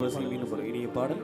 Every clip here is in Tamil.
மீண்டும் ஒரு இனிய பாடல்.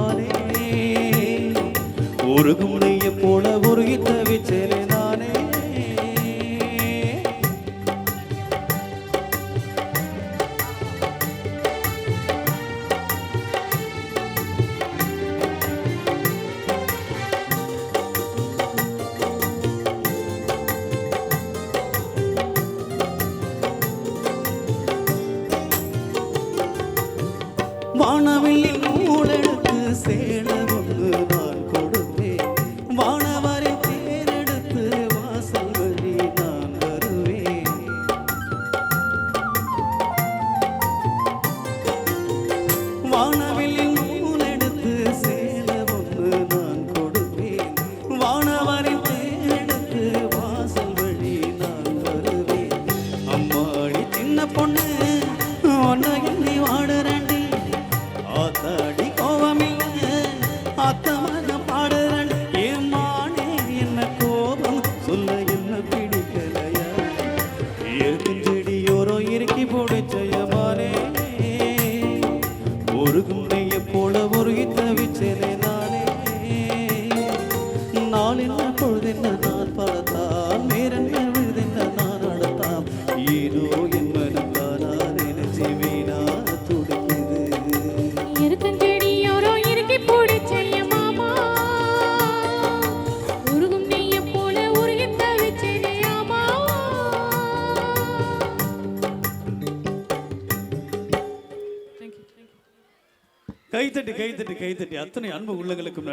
நானே உருகும் நெய்ய போல உருகி தவிச்சேன். വേണമോ பார்த்தவன பாடுறன் ஏமானே என்ன கோபம்? சொல்ல என்ன பிடிக்கலையா? ஏற்கும் செடியோரோ இறுக்கி போடுச்சயமானே ஒரு குண்டைய போல உருகி தவிச்சேனே நானே. நாள் என்ன பொழுதென்ன நான் பழத்தான் நேரம் என்ன விழுதென்ன நான் அழுத்தான் ஏதோ என்ன கைத்தட்டி கைத்தட்டி கைத்தட்டி அத்தனை அன்பு உள்ளங்களுக்கும்